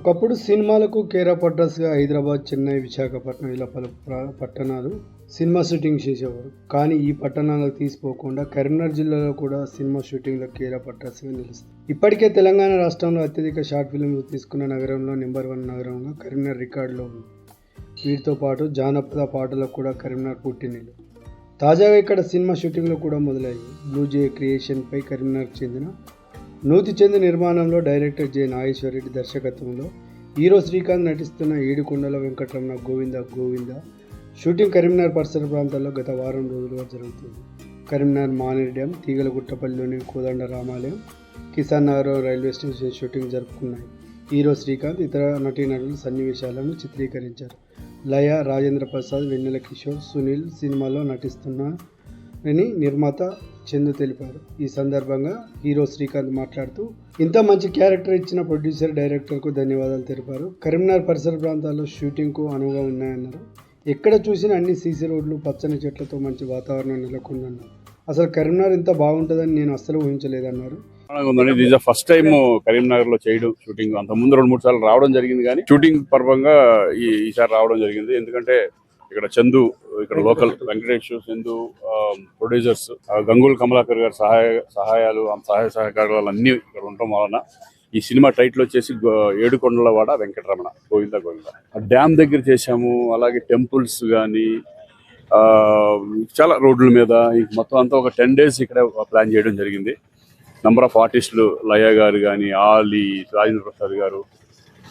ఒకప్పుడు సినిమాలకు కేరా పడ్రస్గా హైదరాబాద్ చెన్నై విశాఖపట్నం ఇలా పలు పట్టణాలు సినిమా షూటింగ్ చేసేవారు. కానీ ఈ పట్టణాలకు తీసిపోకుండా కరీంనగర్ జిల్లాలో కూడా సినిమా షూటింగ్లో కేరా పడ్రస్గా నిలుస్తుంది. ఇప్పటికే తెలంగాణ రాష్ట్రంలో అత్యధిక షార్ట్ ఫిల్మ్స్ తీసుకున్న నగరంలో నెంబర్ వన్ నగరంగా కరీంనగర్ రికార్డులో ఉంది. వీటితో పాటు జానపద పాటలకు కూడా కరీంనగర్ పుట్టినీళ్ళు తాజాగా ఇక్కడ సినిమా షూటింగ్లు కూడా మొదలయ్యాయి. బ్లూజే క్రియేషన్పై కరీంనగర్ చెందిన నూతి చెంది నిర్మాణంలో డైరెక్టర్ జె. నాగేశ్వరరెడ్డి దర్శకత్వంలో హీరో శ్రీకాంత్ నటిస్తున్న ఏడుకొండల వెంకటరమణ గోవింద గోవింద షూటింగ్ కరీంనగర్ పరిసర ప్రాంతాల్లో గత వారం రోజులుగా జరుగుతుంది. Karimnagar Maneru dam తీగలగుట్టపల్లిలోని Kodanda Ramalayam Kisan Nagar railway station shooting జరుపుకున్నాయి. Hero Srikanth ఇతర నటీనటుల సన్నివేశాలను చిత్రీకరించారు. లయ రాజేంద్ర ప్రసాద్ వెన్నెల కిషోర్ సునీల్ సినిమాలో నటిస్తున్న అని నిర్మాత చందు తెలిపారు. ఈ సందర్భంగా హీరో శ్రీకాంత్ మాట్లాడుతూ ఇంత మంచి క్యారెక్టర్ ఇచ్చిన ప్రొడ్యూసర్ డైరెక్టర్కు ధన్యవాదాలు తెలిపారు. కరీంనగర్ పరిసర ప్రాంతాల్లో షూటింగ్కు అనువుగా ఉన్నాయన్నారు. ఎక్కడ చూసినా అన్ని సీసీ రోడ్లు పచ్చని చెట్లతో మంచి వాతావరణం నెలకొందన్నారు. అసలు కరీంనగర్ ఇంత బాగుంటుందని నేను అస్సలు ఊహించలేదన్నారు. ఉందండి. ఇది ఫస్ట్ టైం కరీంనగర్లో చేయడం షూటింగ్. అంత ముందు రెండు మూడు సార్లు రావడం జరిగింది కానీ షూటింగ్ పర్వంగా ఈ ఈసారి రావడం జరిగింది. ఎందుకంటే ఇక్కడ చందు ఇక్కడ లోకల్ వెంకటేష్ చందు ప్రొడ్యూసర్స్ గంగూల్ కమలాకర్ గారి సహాయ సహాయాలు సహాయ సహకారాలు అన్ని ఇక్కడ ఉండటం వలన ఈ సినిమా టైటిల్ వచ్చేసి ఏడుకొండలవాడ వెంకటరమణ గోవింద గోవింద. డ్యామ్ దగ్గర చేశాము అలాగే టెంపుల్స్ కానీ చాలా రోడ్ల మీద మొత్తం అంతా ఒక టెన్ డేస్ ఇక్కడ ప్లాన్ చేయడం జరిగింది. నెంబర్ ఆఫ్ ఆర్టిస్టులు లయ గారు కానీ ఆలి రాజేంద్ర ప్రసాద్ గారు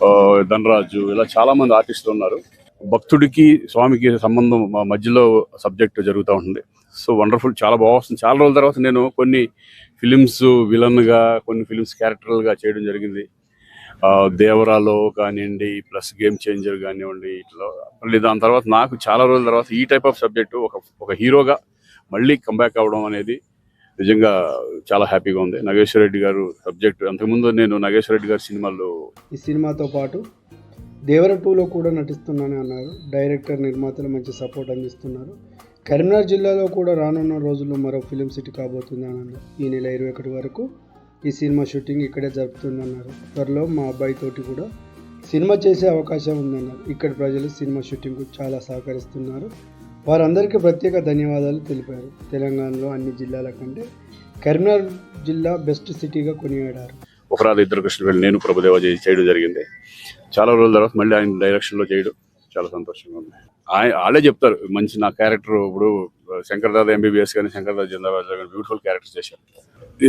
ఆ, ధనరాజు ఇలా చాలా మంది ఆర్టిస్టులు ఉన్నారు. భక్తుడికి స్వామికి సంబంధం మధ్యలో సబ్జెక్ట్ జరుగుతూ ఉంటుంది. సో వండర్ఫుల్ చాలా బాగా వస్తుంది. చాలా రోజుల తర్వాత నేను కొన్ని ఫిలిమ్స్ విలన్గా కొన్ని ఫిలిమ్స్ క్యారెక్టర్లుగా చేయడం జరిగింది. దేవరాలో కానివ్వండి ప్లస్ గేమ్ చేంజర్ కానివ్వండి ఇట్లా. మళ్ళీ దాని తర్వాత నాకు చాలా రోజుల తర్వాత ఈ టైప్ ఆఫ్ సబ్జెక్టు ఒక ఒక హీరోగా మళ్ళీ కంబ్యాక్ అవ్వడం అనేది నిజంగా చాలా హ్యాపీగా ఉంది. నాగేశ్వర రెడ్డి గారు సబ్జెక్ట్ అంతకుముందు నేను నాగేశ్వర రెడ్డి గారి సినిమాల్లో ఈ సినిమాతో పాటు దేవర టూలో కూడా నటిస్తున్నానని అన్నారు. డైరెక్టర్ నిర్మాతలు మంచి సపోర్ట్ అందిస్తున్నారు. కరీంనగర్ జిల్లాలో కూడా రానున్న రోజుల్లో మరో ఫిలిం సిటీ కాబోతుందని అన్నారు. ఈ నెల ఇరవై ఒకటి వరకు ఈ సినిమా షూటింగ్ ఇక్కడే జరుపుతుందన్నారు. త్వరలో మా అబ్బాయి తోటి కూడా సినిమా చేసే అవకాశం ఉందన్నారు. ఇక్కడ ప్రజలు సినిమా షూటింగ్కు చాలా సహకరిస్తున్నారు. వారందరికీ ప్రత్యేక ధన్యవాదాలు తెలిపారు. తెలంగాణలో అన్ని జిల్లాల కంటే కరీంనగర్ జిల్లా బెస్ట్ సిటీగా కొనియాడారు. అపరాధ ఇద్దరు కృష్ణుడు వెళ్ళి నేను ప్రభుదేవ చేయడం జరిగింది. చాలా రోజుల తర్వాత మళ్ళీ ఆయన డైరెక్షన్లో చేయడం చాలా సంతోషంగా ఉంది. ఆయన వాళ్ళే చెప్తారు మంచి నా క్యారెక్టర్ ఇప్పుడు శంకర్ దాదా ఎంబీబీఎస్ కానీ శంకర్ దాదా జిందాబాద్ కానీ బ్యూటిఫుల్ క్యారెక్టర్ చేశారు.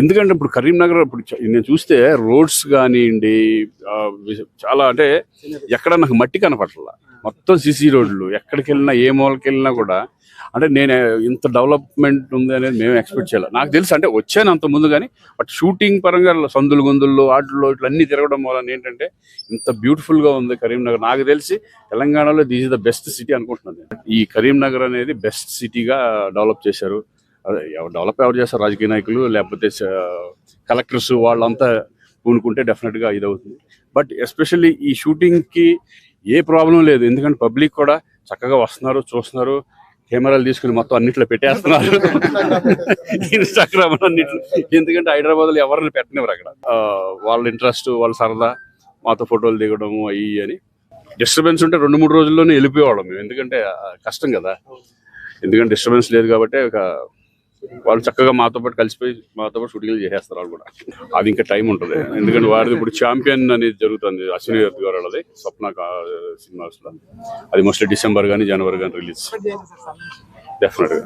ఎందుకంటే ఇప్పుడు కరీంనగర్ ఇప్పుడు నేను చూస్తే రోడ్స్ కానివ్వండి చాలా అంటే ఎక్కడ నాకు మట్టి కనపట్ల మొత్తం సిసి రోడ్లు. ఎక్కడికి వెళ్ళినా ఏ మూలకి వెళ్ళినా కూడా అంటే నేను ఇంత డెవలప్మెంట్ ఉంది అనేది మేము ఎక్స్పెక్ట్ చేయాలి నాకు తెలుసు అంటే వచ్చాను అంత ముందు కానీ బట్ షూటింగ్ పరంగా సందులు గొందుల్లో ఆటల్లో ఇట్లా అన్ని తిరగడం వలన ఏంటంటే ఇంత బ్యూటిఫుల్గా ఉంది కరీంనగర్. నాకు తెలిసి తెలంగాణలో this is the best city అనుకుంటున్నాను ఈ కరీంనగర్ అనేది బెస్ట్ సిటీగా డెవలప్ చేశారు. డెవలప్ ఎవరు చేస్తారు? రాజకీయ నాయకులు లేకపోతే కలెక్టర్స్ వాళ్ళంతా పూనుకుంటే డెఫినెట్గా ఇది అవుతుంది బట్ ఎస్పెషల్లీ ఈ షూటింగ్కి ఏ ప్రాబ్లం లేదు. ఎందుకంటే పబ్లిక్ కూడా చక్కగా వస్తున్నారు చూస్తున్నారు. కెమెరాలు తీసుకుని మొత్తం అన్నిట్లో పెట్టేస్తున్నారు. ఇన్స్టాగ్రామ్ అన్నిట్లో ఎందుకంటే హైదరాబాద్లో ఎవరిని పెట్టనివ్వరు అక్కడ. వాళ్ళ ఇంట్రెస్ట్ వాళ్ళ సరదా మాతో ఫోటోలు దిగడము అయ్యి అని. డిస్టర్బెన్స్ ఉంటే రెండు మూడు రోజుల్లోనే వెళ్ళిపోయేవాళ్ళం మేము. ఎందుకంటే కష్టం కదా. ఎందుకంటే డిస్టర్బెన్స్ లేదు కాబట్టి ఒక వాళ్ళు చక్కగా మాతో పాటు కలిసిపోయి మాతో పాటు షూటింగ్లు చేసేస్తారు వాళ్ళు కూడా. అది ఇంకా టైం ఉంటుంది. ఎందుకంటే వాడిది ఇప్పుడు ఛాంపియన్ అనేది జరుగుతుంది అశ్విని దత్ గారు వాళ్ళది స్వప్న సినిమాస్లో. అది మోస్ట్లీ డిసెంబర్ కానీ జనవరి కానీ రిలీజ్. డెఫినెట్గా